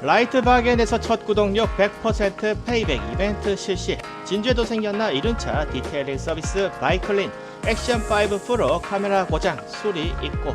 라이트 바겐에서 첫 구독료 100% 페이백 이벤트 실시. 진주에도 생겼나 이륜차 디테일링 서비스 바이클린. 액션5 프로 카메라 고장 수리 있고.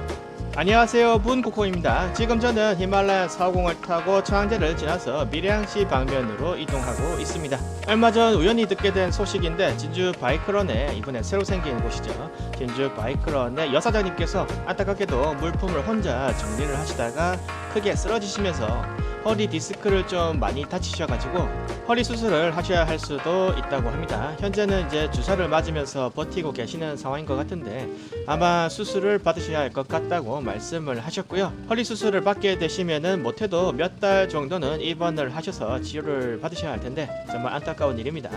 안녕하세요. 문국호입니다. 지금 저는 히말라야 450을 타고 청양제를 지나서 밀양시 방면으로 이동하고 있습니다. 얼마 전 우연히 듣게 된 소식인데 진주 바이크런에 이번에 새로 생긴 곳이죠. 진주 바이크런의 여사장님께서 안타깝게도 물품을 혼자 정리를 하시다가 크게 쓰러지시면서 허리 디스크를 좀 많이 다치셔가지고 허리 수술을 하셔야 할 수도 있다고 합니다. 현재는 이제 주사를 맞으면서 버티고 계시는 상황인 것 같은데 아마 수술을 받으셔야 할 것 같다고 말씀을 하셨고요. 허리 수술을 받게 되시면은 못해도 몇 달 정도는 입원을 하셔서 치료를 받으셔야 할 텐데 정말 안타까운 일입니다.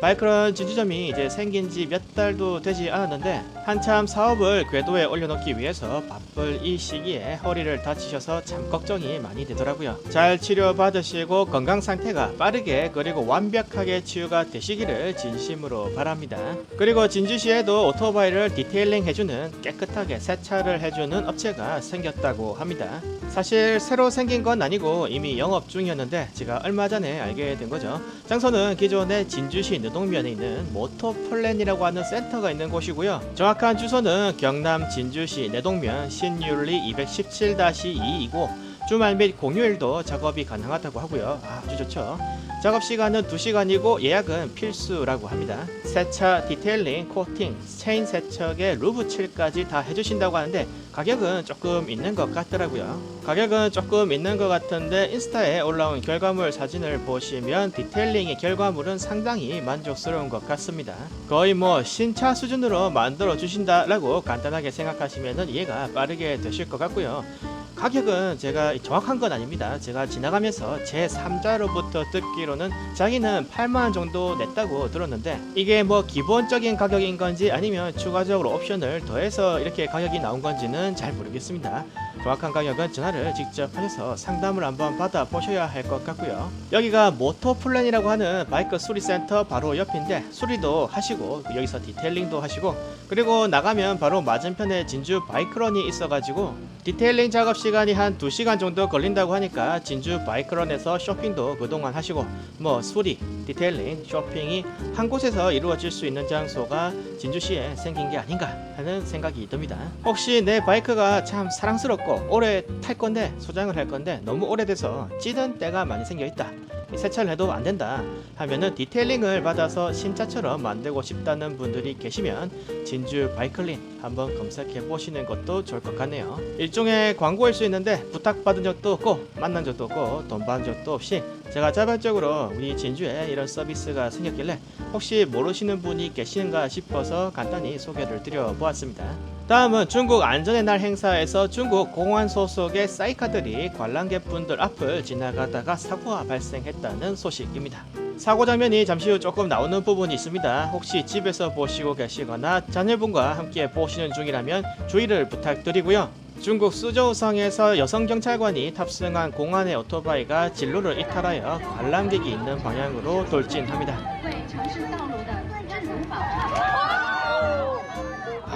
바이크런 진주점이 이제 생긴 지 몇 달도 되지 않았는데 한참 사업을 궤도에 올려놓기 위해서 바쁠 이 시기에 허리를 다치셔서 참 걱정이 많이 되더라고요. 잘 치료 받으시고 건강 상태가 빠르게 그리고 완벽하게 치유가 되시기를 진심으로 바랍니다. 그리고 진주시에도 오토바이를 디테일링 해주는 깨끗하게 세차를 해주는 업체가 생겼다고 합니다. 사실 새로 생긴 건 아니고 이미 영업 중이었는데 제가 얼마 전에 알게 된 거죠. 장소는 기존의 진주시 느동면에 있는 모토플랜이라고 하는 센터가 있는 곳이고요. 정확한 주소는 경남 진주시 내동면 신율리 217-2이고 주말 및 공휴일도 작업이 가능하다고 하고요. 아주 좋죠. 작업 시간은 2시간이고 예약은 필수라고 합니다. 세차, 디테일링, 코팅, 체인 세척에 루브 칠까지 다 해주신다고 하는데 가격은 조금 있는 것 같더라고요. 가격은 조금 있는 것 같은데 인스타에 올라온 결과물 사진을 보시면 디테일링의 결과물은 상당히 만족스러운 것 같습니다. 거의 뭐 신차 수준으로 만들어 주신다라고 간단하게 생각하시면 이해가 빠르게 되실 것 같고요. 가격은 제가 정확한 건 아닙니다. 제가 지나가면서 제 3자로부터 듣기로는 자기는 8만원 정도 냈다고 들었는데 이게 뭐 기본적인 가격인 건지 아니면 추가적으로 옵션을 더해서 이렇게 가격이 나온 건지는 잘 모르겠습니다. 정확한 가격은 전화를 직접 하셔서 상담을 한번 받아 보셔야 할 것 같고요. 여기가 모토플랜이라고 하는 바이크 수리센터 바로 옆인데 수리도 하시고 여기서 디테일링도 하시고 그리고 나가면 바로 맞은편에 진주 바이크런이 있어가지고 디테일링 작업 시간이 한 2시간 정도 걸린다고 하니까 진주 바이크런에서 쇼핑도 그동안 하시고 뭐 수리, 디테일링, 쇼핑이 한 곳에서 이루어질 수 있는 장소가 진주시에 생긴 게 아닌가 하는 생각이 듭니다. 혹시 내 바이크가 참 사랑스럽고 오래 탈 건데 소장을 할 건데 너무 오래돼서 찌든 때가 많이 생겨 있다. 이 세차를 해도 안 된다 하면은 디테일링을 받아서 신차처럼 만들고 싶다는 분들이 계시면 진주 바이클린 한번 검색해 보시는 것도 좋을 것 같네요. 일종의 광고일 수 있는데 부탁받은 적도 없고 만난 적도 없고 돈 받은 적도 없이 제가 자발적으로 우리 진주에 이런 서비스가 생겼길래 혹시 모르시는 분이 계시는가 싶어서 간단히 소개를 드려 보았습니다. 다음은 중국 안전의 날 행사에서 중국 공안 소속의 사이카들이 관람객분들 앞을 지나가다가 사고가 발생했다는 소식입니다. 사고 장면이 잠시 후 조금 나오는 부분이 있습니다. 혹시 집에서 보시고 계시거나 자녀분과 함께 보시는 중이라면 주의를 부탁드리고요. 중국 수저우성에서 여성 경찰관이 탑승한 공안의 오토바이가 진로를 이탈하여 관람객이 있는 방향으로 돌진합니다.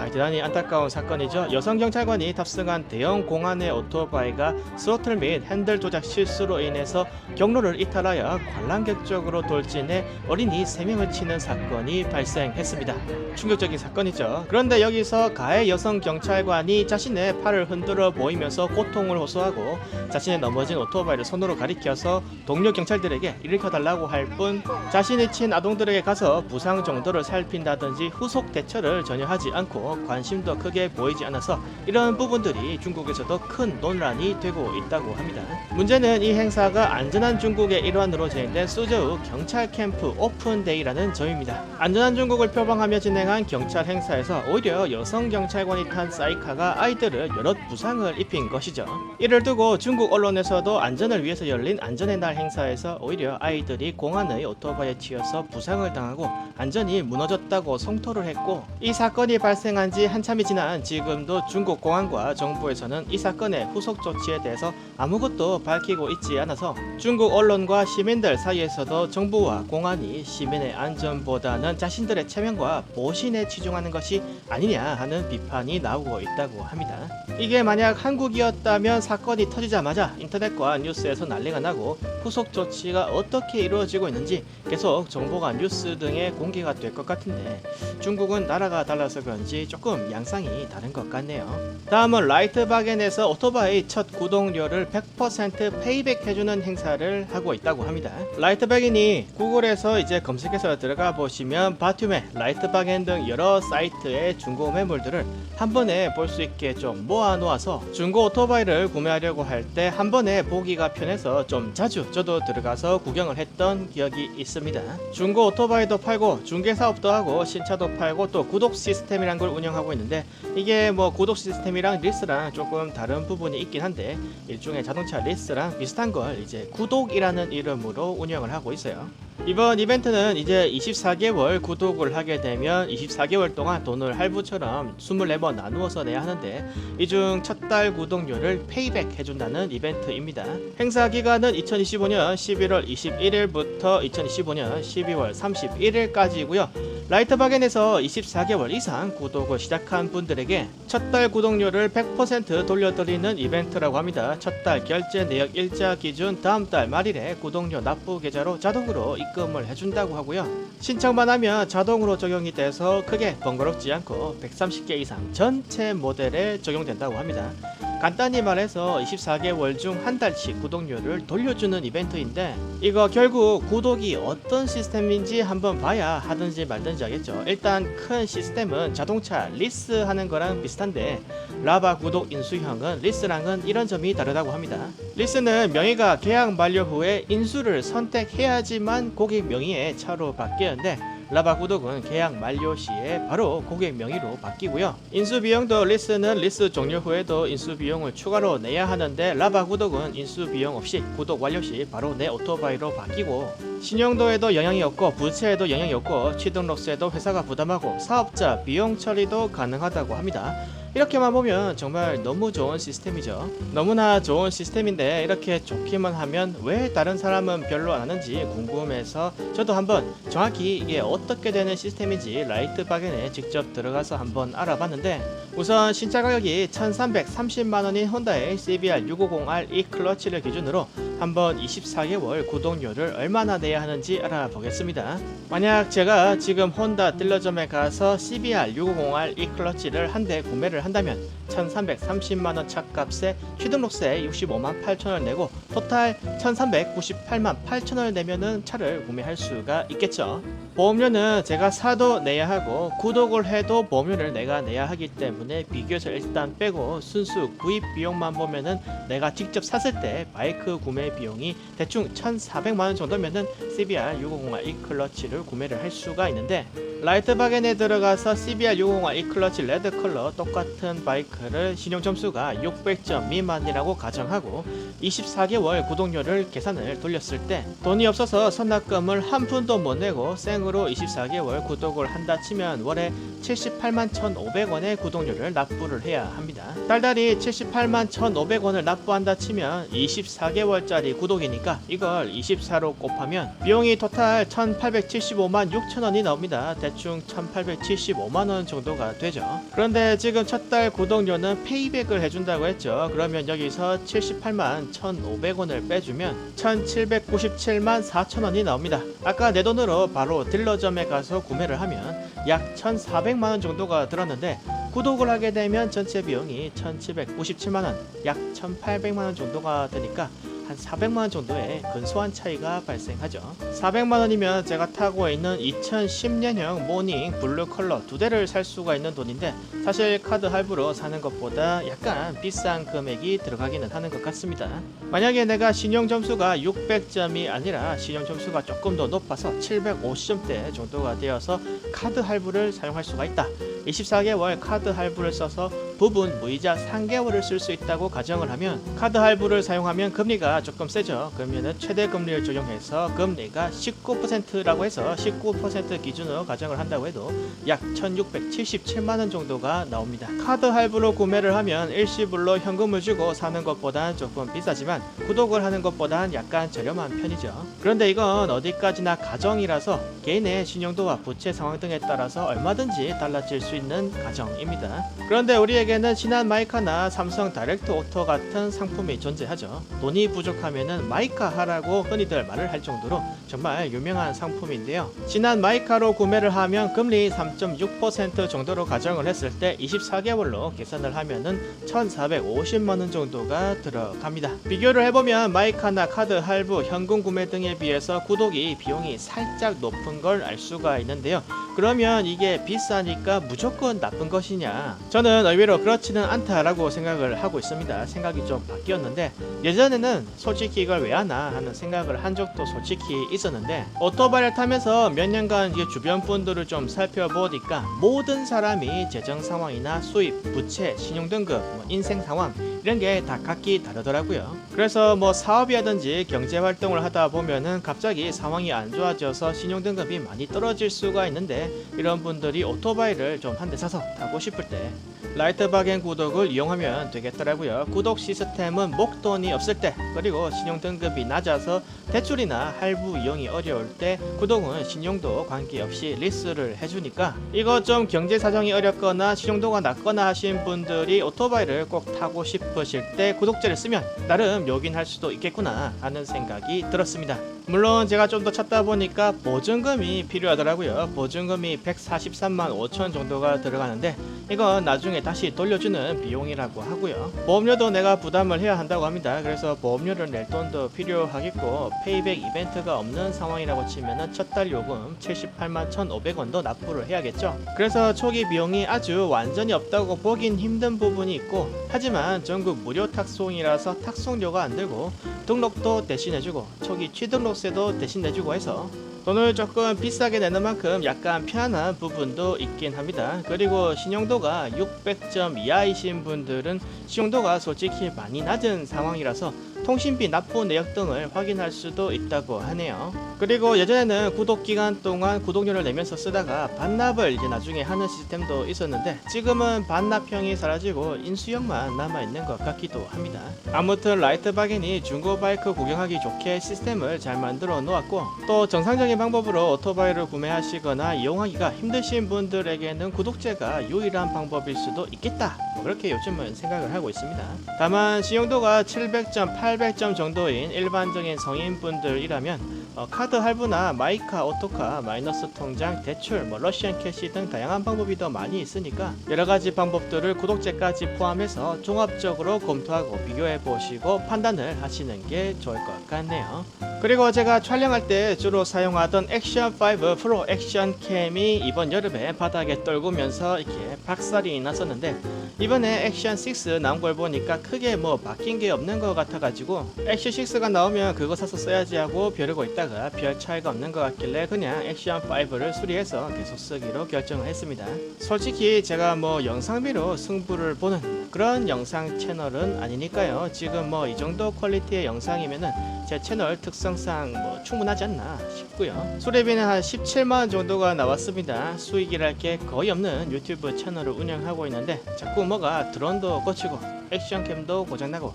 아, 대단히 안타까운 사건이죠. 여성 경찰관이 탑승한 대형 공안의 오토바이가 스로틀 및 핸들 조작 실수로 인해서 경로를 이탈하여 관람객 쪽으로 돌진해 어린이 3명을 치는 사건이 발생했습니다. 충격적인 사건이죠. 그런데 여기서 가해 여성 경찰관이 자신의 팔을 흔들어 보이면서 고통을 호소하고 자신의 넘어진 오토바이를 손으로 가리켜서 동료 경찰들에게 일으켜달라고 할 뿐 자신이 친 아동들에게 가서 부상 정도를 살핀다든지 후속 대처를 전혀 하지 않고 관심도 크게 보이지 않아서 이런 부분들이 중국에서도 큰 논란이 되고 있다고 합니다. 문제는 이 행사가 안전한 중국의 일환으로 진행된 수저우 경찰 캠프 오픈데이라는 점입니다. 안전한 중국을 표방하며 진행한 경찰 행사에서 오히려 여성 경찰관이 탄 사이카가 아이들을 여러 부상을 입힌 것이죠. 이를 두고 중국 언론에서도 안전을 위해서 열린 안전의 날 행사에서 오히려 아이들이 공안의 오토바이에 튀어서 부상을 당하고 안전이 무너졌다고 성토를 했고 이 사건이 발생한 발생한 지 한참이 지난 지금도 중국 공안과 정부에서는 이 사건의 후속 조치에 대해서 아무것도 밝히고 있지 않아서 중국 언론과 시민들 사이에서도 정부와 공안이 시민의 안전보다는 자신들의 체면과 보신에 치중하는 것이 아니냐 하는 비판이 나오고 있다고 합니다. 이게 만약 한국이었다면 사건이 터지자마자 인터넷과 뉴스에서 난리가 나고 후속 조치가 어떻게 이루어지고 있는지 계속 정보가 뉴스 등에 공개가 될 것 같은데 중국은 나라가 달라서 그런지 조금 양상이 다른 것 같네요. 다음은 라이트바겐에서 오토바이 첫 구독료를 100% 페이백 해주는 행사를 하고 있다고 합니다. 라이트바겐이 구글에서 이제 검색해서 들어가 보시면 바툼에 라이트바겐 등 여러 사이트의 중고 매물들을 한 번에 볼 수 있게 좀 모아 놓아서 중고 오토바이를 구매하려고 할 때 한 번에 보기가 편해서 좀 자주 저도 들어가서 구경을 했던 기억이 있습니다. 중고 오토바이도 팔고 중개 사업도 하고 신차도 팔고 또 구독 시스템이란 걸 운영 하고 있는데 이게 뭐 구독 시스템이랑 리스랑 조금 다른 부분이 있긴 한데 일종의 자동차 리스랑 비슷한 걸 이제 구독이라는 이름으로 운영을 하고 있어요. 이번 이벤트는 이제 24개월 구독을 하게 되면 24개월 동안 돈을 할부처럼 24번 나누어서 내야 하는데 이 중 첫 달 구독료를 페이백 해준다는 이벤트입니다. 행사 기간은 2025년 11월 21일부터 2025년 12월 31일까지고요. 라이트바겐에서 24개월 이상 구독을 시작한 분들에게 첫 달 구독료를 100% 돌려드리는 이벤트라고 합니다. 첫 달 결제 내역 일자 기준 다음 달 말일에 구독료 납부 계좌로 자동으로 입금을 해준다고 하고요. 신청만 하면 자동으로 적용이 돼서 크게 번거롭지 않고 130개 이상 전체 모델에 적용된다고 합니다. 간단히 말해서 24개월 중 한 달씩 구독료를 돌려주는 이벤트인데 이거 결국 구독이 어떤 시스템인지 한번 봐야 하든지 말든지 하겠죠. 일단 큰 시스템은 자동차 리스 하는 거랑 비슷한데 라바 구독 인수형은 리스랑은 이런 점이 다르다고 합니다. 리스는 명의가 계약 만료 후에 인수를 선택해야지만 고객 명의의 차로 바뀌는데 라바 구독은 계약 만료 시에 바로 고객 명의로 바뀌고요. 인수 비용도 리스는 리스 종료 후에도 인수 비용을 추가로 내야 하는데 라바 구독은 인수 비용 없이 구독 완료 시 바로 내 오토바이로 바뀌고 신용도에도 영향이 없고 부채에도 영향이 없고 취등록세도 회사가 부담하고 사업자 비용 처리도 가능하다고 합니다. 이렇게만 보면 정말 너무 좋은 시스템이죠. 너무나 좋은 시스템인데 이렇게 좋기만 하면 왜 다른 사람은 별로 안 하는지 궁금해서 저도 한번 정확히 이게 어떻게 되는 시스템인지 라이트 바겐에 직접 들어가서 한번 알아봤는데 우선 신차 가격이 1330만 원인 혼다의 CBR 650R E 클러치를 기준으로 한번 24개월 구독료를 얼마나 내야 하는지 알아보겠습니다. 만약 제가 지금 혼다 딜러점에 가서 CBR 650R E 클러치를 한 대 구매를 한다면 1330만원 차값에 취등록세 65만 8천원 내고 토탈 1398만 8천원을 내면은 차를 구매할 수가 있겠죠. 보험료는 제가 사도 내야 하고 구독을 해도 보험료를 내가 내야 하기 때문에 비교해서 일단 빼고 순수 구입 비용만 보면은 내가 직접 샀을 때 바이크 구매 비용이 대충 1,400만원 정도면은 CBR 650R E 클러치를 구매를 할 수가 있는데 라이트 바겐에 들어가서 CBR 650R E 클러치 레드 컬러 똑같은 바이크를 신용 점수가 600점 미만이라고 가정하고 24개월 구독료를 계산을 돌렸을 때 돈이 없어서 선납금을 한 푼도 못 내고 생으로 24개월 구독을 한다 치면 월에 78만 1,500원의 구독료를 납부를 해야 합니다. 달달이 78만 1,500원을 납부한다 치면 24개월짜리 구독이니까 이걸 24로 곱하면 비용이 토탈 1,875만 6천 원이 나옵니다. 대충 1,875만 원 정도가 되죠. 그런데 지금 첫달 구독료는 페이백을 해준다고 했죠. 그러면 여기서 78만 1,500원을 빼주면 1,797만 4천 원이 나옵니다. 아까 내 돈으로 바로 딜러점에 가서 구매를 하면 약 1,400만 원 정도가 들었는데 구독을 하게 되면 전체 비용이 1,797만 원, 약 1,800만 원 정도가 되니까 한 400만 원 정도의 근소한 차이가 발생하죠. 400만 원이면 제가 타고 있는 2010년형 모닝 블루 컬러 두 대를 살 수가 있는 돈인데 사실 카드 할부로 사는 것보다 약간 비싼 금액이 들어가기는 하는 것 같습니다. 만약에 내가 신용 점수가 600점이 아니라 신용 점수가 조금 더 높아서 750점대 정도가 되어서 카드 할부를 사용할 수가 있다. 24개월 카드 할부를 써서 부분 무이자 3개월을 쓸 수 있다고 가정을 하면 카드 할부를 사용하면 금리가 조금 세죠. 그러면은 최대 금리를 적용해서 금리가 19%라고 해서 19% 기준으로 가정을 한다고 해도 약 1,677만 원 정도가 나옵니다. 카드 할부로 구매를 하면 일시불로 현금을 주고 사는 것보단 조금 비싸지만 구독을 하는 것보단 약간 저렴한 편이죠. 그런데 이건 어디까지나 가정이라서 개인의 신용도와 부채 상황 등에 따라서 얼마든지 달라질 수 있는 가정입니다. 그런데 우리에게 는 지난 마이카나 삼성 다이렉트 오토 같은 상품이 존재하죠. 돈이 부족하면은 마이카 하라고 흔히들 말을 할 정도로 정말 유명한 상품인데요. 지난 마이카로 구매를 하면 금리 3.6% 정도로 가정을 했을 때 24개월로 계산을 하면은 1,450만 원 정도가 들어갑니다. 비교를 해보면 마이카나 카드 할부, 현금 구매 등에 비해서 구독이 비용이 살짝 높은 걸 알 수가 있는데요. 그러면 이게 비싸니까 무조건 나쁜 것이냐? 저는 의외로 그렇지는 않다라고 생각을 하고 있습니다. 생각이 좀 바뀌었는데 예전에는 솔직히 이걸 왜 하나 하는 생각을 한 적도 솔직히 있었는데 오토바이를 타면서 몇 년간 주변 분들을 좀 살펴보니까 모든 사람이 재정 상황이나 수입, 부채, 신용 등급, 뭐 인생 상황 이런 게 다 각기 다르더라고요. 그래서 뭐 사업이라든지 경제 활동을 하다 보면은 갑자기 상황이 안 좋아져서 신용 등급이 많이 떨어질 수가 있는데 이런 분들이 오토바이를 좀 한 대 사서 타고 싶을 때 라이트바겐 구독을 이용하면 되겠더라고요. 구독 시스템은 목돈이 없을 때 그리고 신용 등급이 낮아서 대출이나 할부 이용이 어려울 때 구독은 신용도 관계없이 리스를 해주니까 이거 좀 경제 사정이 어렵거나 신용도가 낮거나 하신 분들이 오토바이를 꼭 타고 싶 으실 때 구독제를 쓰면 나름 요긴할 수도 있겠구나 하는 생각이 들었습니다. 물론 제가 좀 더 찾다 보니까 보증금이 필요하더라고요. 보증금이 143만 5천 정도가 들어가는데 이건 나중에 다시 돌려주는 비용이라고 하고요. 보험료도 내가 부담을 해야 한다고 합니다. 그래서 보험료를 낼 돈도 필요하겠고 페이백 이벤트가 없는 상황이라고 치면은 첫달 요금 78만 1,500원도 납부를 해야겠죠. 그래서 초기 비용이 아주 완전히 없다고 보긴 힘든 부분이 있고 하지만 전국 무료 탁송이라서 탁송료가 안 들고 등록도 대신 해주고 초기 취등록 세도 대신 내주고 해서 돈을 조금 비싸게 내는 만큼 약간 편안한 부분도 있긴 합니다. 그리고 신용도가 600점 이하이신 분들은 신용도가 솔직히 많이 낮은 상황이라서 통신비 납부 내역 등을 확인할 수도 있다고 하네요. 그리고 예전에는 구독 기간 동안 구독료를 내면서 쓰다가 반납을 이제 나중에 하는 시스템도 있었는데 지금은 반납형이 사라지고 인수형만 남아 있는 것 같기도 합니다. 아무튼 라이트 바겐이 중고 바이크 구경하기 좋게 시스템을 잘 만들어 놓았고 또 정상적인 방법으로 오토바이를 구매하시거나 이용하기가 힘드신 분들에게는 구독제가 유일한 방법일 수도 있겠다. 뭐 그렇게 요즘은 생각을 하고 있습니다. 다만 신용도가 700점, 800점 정도인 일반적인 성인분들이라면 어, 카드 할부나 마이카, 오토카, 마이너스 통장, 대출, 뭐 러시안 캐시 등 다양한 방법이 더 많이 있으니까 여러 가지 방법들을 구독제까지 포함해서 종합적으로 검토하고 비교해 보시고 판단을 하시는 게 좋을 것 같네요. 그리고 제가 촬영할 때 주로 사용하던 액션 5 프로 액션 캠이 이번 여름에 바닥에 떨구면서 이렇게 박살이 났었는데 이번에 액션 6 나온 걸 보니까 크게 뭐 바뀐 게 없는 것 같아가지고 액션 6가 나오면 그거 사서 써야지 하고 벼르고 있다가 별 차이가 없는 것 같길래 그냥 액션 5를 수리해서 계속 쓰기로 결정을 했습니다. 솔직히 제가 뭐 영상비로 승부를 보는 그런 영상 채널은 아니니까요. 지금 뭐 이 정도 퀄리티의 영상이면은 제 채널 특성상 뭐 충분하지 않나 싶고요. 수리비는 한 17만 원 정도가 나왔습니다. 수익이랄 게 거의 없는 유튜브 채널을 운영하고 있는데 자꾸 뭐가 드론도 꽂히고 액션캠도 고장나고 뭐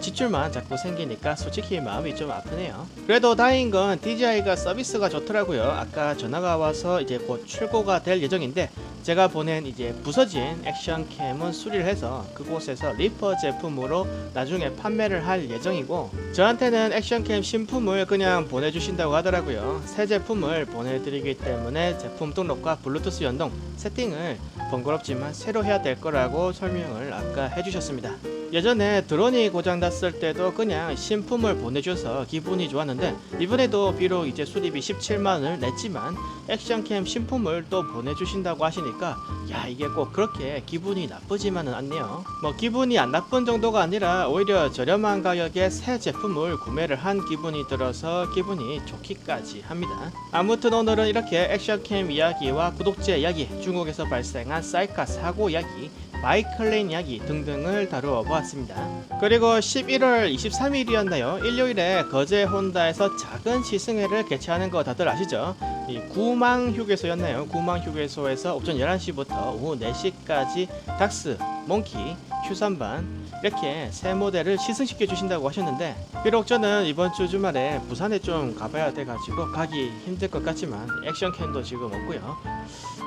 지출만 자꾸 생기니까 솔직히 마음이 좀 아프네요. 그래도 다행인 건 DJI가 서비스가 좋더라고요. 아까 전화가 와서 이제 곧 출고가 될 예정인데 제가 보낸 이제 부서진 액션캠은 수리를 해서 그곳에서 리퍼 제품으로 나중에 판매를 할 예정이고 저한테는 액션캠 신품을 그냥 보내주신다고 하더라고요. 새 제품을 보내드리기 때문에 제품 등록과 블루투스 연동 세팅을 번거롭지만 새로 해야 될 거라고 설명을 아까 해주셨습니다. 예전에 드론이 고장 났을 때도 그냥 신품을 보내줘서 기분이 좋았는데 이번에도 비록 이제 수리비 17만원을 냈지만 액션캠 신품을 또 보내주신다고 하시니까 야 이게 꼭 그렇게 기분이 나쁘지만은 않네요. 뭐 기분이 안 나쁜 정도가 아니라 오히려 저렴한 가격에 새 제품을 구매를 한 기분이 들어서 기분이 좋기까지 합니다. 아무튼 오늘은 이렇게 액션캠 이야기와 구독제 이야기 중국에서 발생한 쌀카 사고 이야기 마이클레인 이야기 등등을 다루어 보 았습니다. 그리고 11월 23일이었나요? 일요일에 거제 혼다에서 작은 시승회를 개최하는 거 다들 아시죠? 이 구망 휴게소였나요? 구망 휴게소에서 오전 11시부터 오후 4시까지 닥스, 몽키, 큐산반 이렇게 새 모델을 시승시켜 주신다고 하셨는데 비록 저는 이번 주 주말에 부산에 좀 가봐야 돼가지고 가기 힘들 것 같지만 액션캔도 지금 없고요.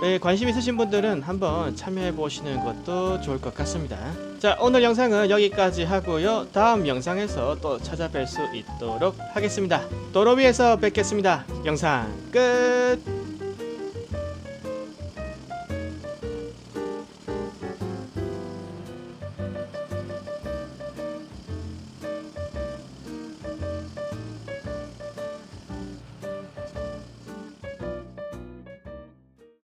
네, 관심 있으신 분들은 한번 참여해 보시는 것도 좋을 것 같습니다. 자 오늘 영상은 여기까지 하고요. 다음 영상에서 또 찾아뵐 수 있도록 하겠습니다. 도로 위에서 뵙겠습니다. 영상 끝.